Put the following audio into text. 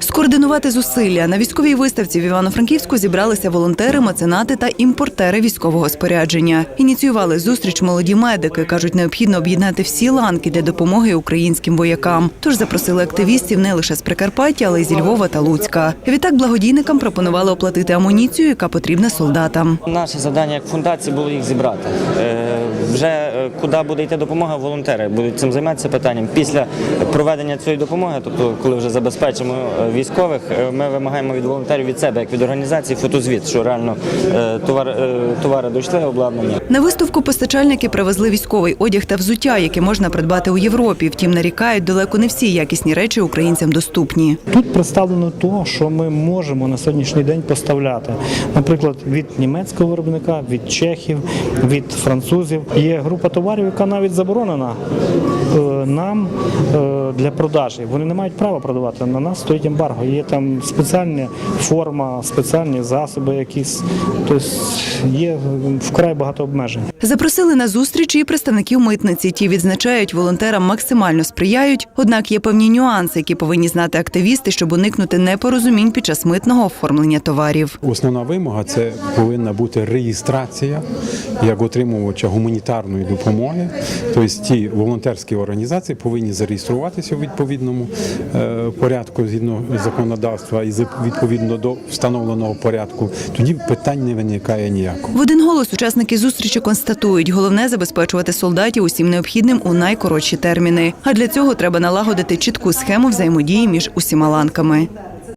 Скоординувати зусилля на військовій виставці в Івано-Франківську зібралися волонтери, меценати та імпортери військового спорядження. Ініціювали зустріч молоді медики. кажуть, необхідно об'єднати всі ланки для допомоги українським воякам. Тож запросили активістів не лише з Прикарпаття, але й зі Львова та Луцька. Відтак благодійникам пропонували оплатити амуніцію, яка потрібна солдатам. Наше завдання як фундації було їх зібрати. Е, Вже куди буде йти допомога, волонтери будуть цим займатися питанням. Після проведення цієї допомоги, тобто коли вже забезпечимо е, військових, е, ми вимагаємо від волонтерів від себе, як від організації, фотозвіт, що реально е, товар, товари дійшли, обладнання. На виставку постачальники привезли військовий одяг та взуття, яке можна придбати у Європі. Втім, нарікають, далеко не всі якісні речі українцям доступні. Тут представлено то, що ми можемо на сьогоднішній день поставляти. Наприклад, від німецького виробника, від чехів, від французів. Є група товарів, яка навіть заборонена е, нам е, для продажі. Вони не мають права продавати. На нас стоїть ембарго. Є там спеціальна форма, спеціальні засоби якісь. Тобто є вкрай багато обмежень. Запросили на зустрічі і представників митниці. Ті відзначають, волонтерам максимально сприяють. Однак є певні нюанси, які повинні знати активісти, щоб уникнути непорозумінь під час митного оформлення товарів. Основна вимога це повинна бути реєстрація як отримувача гуманітарної допомоги. Тобто ті волонтерські організації повинні зареєструватися у відповідному е, порядку згідно законодавства і відповідно до встановленого порядку. Тоді питань не виникає ніякого. В один голос учасники зустрічі констатують, головне забезпечувати солдатів усім необхідним у найкоротші терміни. А для цього треба налагодити чітку схему взаємодії між усіма ланками.